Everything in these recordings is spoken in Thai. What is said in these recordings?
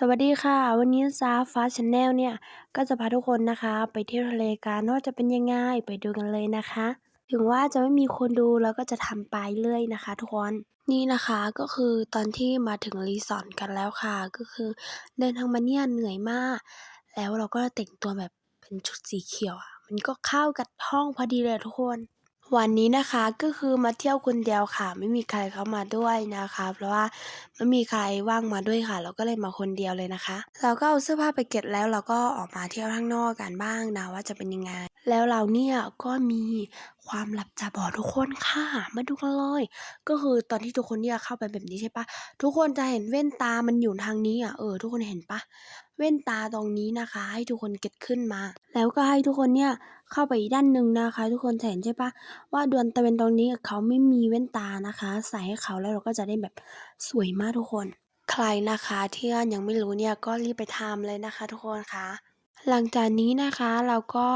สวัสดีค่ะ วันนี้ซาฟ้าชาแนลเนี่ย ก็จะพาทุกคนนะคะ ไปเที่ยวทะเลกันว่าจะเป็นยังไงไปดูกันเลยนะคะ ถึงว่าจะไม่มีคนดูแล้วก็จะทำไปเรื่อยนะคะทุกคนนี่นะคะก็คือตอนที่มาถึงรีสอร์ทกันแล้วค่ะ ก็คือเดินทางมาเนี่ยเหนื่อยมาก แล้วเราก็แต่งตัวแบบเป็นชุดสีเขียวอะมันก็เข้ากับห้องพอดีเลยทุกคน วันนี้นะคะก็คือมาเที่ยวคนเดียวค่ะ ไม่มีใครเข้ามาด้วยนะคะ เพราะว่าไม่มีใครว่างมาด้วยค่ะ เราก็เลยมาคนเดียวเลยนะคะ เราก็เอาเสื้อผ้าไปเก็บแล้วเราก็ออกมาเที่ยวข้างนอกกันบ้างนะว่าจะเป็นยังไง แล้วเราเนี่ยก็มี ความลับจะบอกทุกคนค่ะ มาดูกันเลย ก็คือตอนที่ทุกคนเนี่ยเข้าไปแบบนี้ใช่ปะทุกคนจะเห็นแว่นตามันอยู่ทางนี้อะเออทุกคนเห็นปะแว่นตาตรงนี้นะคะ ให้ทุกคนเก็บขึ้นมา แล้วก็ให้ทุกคนเนี่ยเข้าไปอีกด้านหนึ่งนะคะ ทุกคนเห็นใช่ปะว่าดวงตะเวนตรงนี้เขาไม่มีแว่นตานะคะ ใส่ให้เขาแล้วเราก็จะได้แบบสวยมากทุกคน ใครนะคะที่ยังไม่รู้เนี่ยก็รีบไปทำเลยนะคะ ทุกคนค่ะหลังจากนี้นะคะเราก็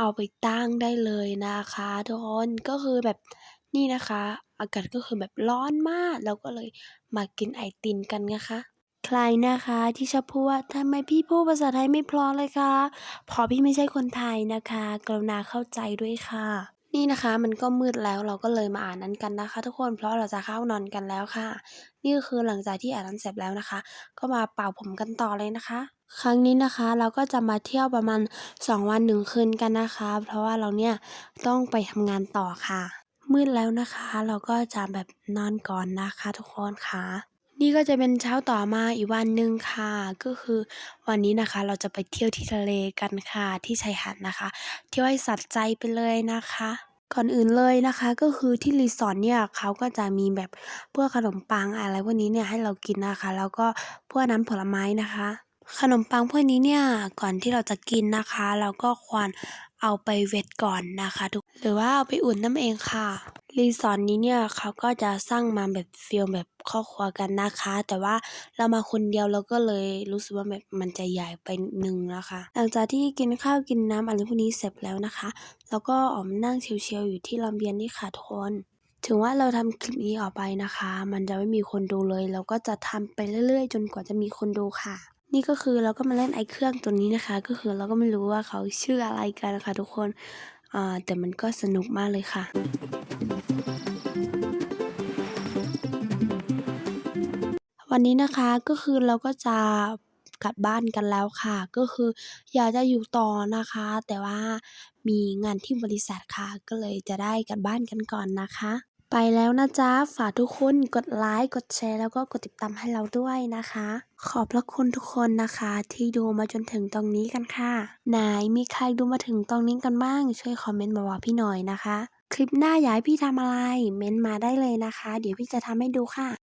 เอาไปตั้งได้เลยนะคะทุกคนก็คือแบบนี่นะคะ อากาศก็คือแบบร้อนมากเราก็เลยมากินไอติมกันนะคะ ใครนะคะที่ชอบพูดว่าทำไมพี่พูดภาษาไทยไม่เพราะเลยคะเพราะพี่ไม่ใช่คนไทยนะคะ กรุณาเข้าใจด้วยค่ะ นี่นะคะมันก็มืดแล้วเราก็เลยมาอ่านนั้นกันนะคะ ทุกคนเพราะเราจะเข้านอนกันแล้วค่ะ นี่ก็คือหลังจากที่อ่านนั้นเสร็จแล้วนะคะ ก็มาเป่าผมกันต่อเลยนะคะ ครั้งนี้นะคะเราก็จะมาเที่ยวประมาณ 2 วัน1คืนกันนะคะ เพราะว่าเราเนี่ยต้องไปทำงานต่อค่ะ มืดแล้วนะคะ เราก็จะแบบนอนก่อนนะคะ ทุกคนค่ะ นี่ก็จะเป็นเช้าต่อมาอีกวันหนึ่งค่ะ ก็คือวันนี้นะคะเราจะไปเที่ยวที่ทะเลกันค่ะที่ชายหาดนะคะ เที่ยวให้สัดใจไปเลยนะคะ ก่อนอื่นเลยนะคะ ก็คือที่รีสอร์ทเนี่ยเขาก็จะมีแบบพวกขนมปังอะไรพวกนี้เนี่ยให้เรากินนะคะ แล้วก็พวกน้ำผลไม้นะคะ ขนมปังพวกนี้เนี่ยก่อนที่เราจะกินนะคะ เราก็ควรเอาไปเวทก่อนนะคะทุกหรือว่าเอาไปอุ่นน้ำเองค่ะ รีสอร์ทนี้เนี่ยเขาก็จะสร้างมาแบบฟีลแบบครอบครัวกันนะคะ แต่ว่าเรามาคนเดียวเราก็เลยรู้สึกว่าแบบมันจะใหญ่ไปนึงนะคะ หลังจากที่กินข้าวกินน้ำอะไรพวกนี้เสร็จแล้วนะคะแล้วก็ออกมานั่งชิลๆอยู่ที่ลำเบียงนี่ค่ะทุกคนถึงว่าเราทำคลิปนี้ออกไปนะคะ มันจะไม่มีคนดูเลย เราก็จะทำไปเรื่อยๆ จนกว่าจะมีคนดูค่ะ นี่ก็คือเราก็มาเล่นไอ้เครื่องตัวนี้นะคะ ก็คือเราก็ไม่รู้ว่าเขาชื่ออะไรกันนะคะทุกคน แต่มันก็สนุกมากเลยค่ะวันนี้นะคะก็คือเราก็จะกลับบ้านกันแล้วค่ะ ก็คืออยากจะอยู่ต่อนะคะ แต่ว่ามีงานที่บริษัทค่ะ ก็เลยจะได้กลับบ้านกันก่อนนะคะ ไปแล้วนะจ๊ะ ฝากทุกคนกดไลค์ กดแชร์ แล้วก็กดติดตามให้เราด้วยนะคะ ขอบพระคุณทุกคนนะคะ ที่ดูมาจนถึงตรงนี้กันค่ะ ไหนมีใครดูมาถึงตรงนี้กันบ้าง ช่วยคอมเมนต์มาบอกพี่หน่อยนะคะ คลิปหน้าอยากให้พี่ทำอะไร เม้นต์มาได้เลยนะคะ เดี๋ยวพี่จะทำให้ดูค่ะ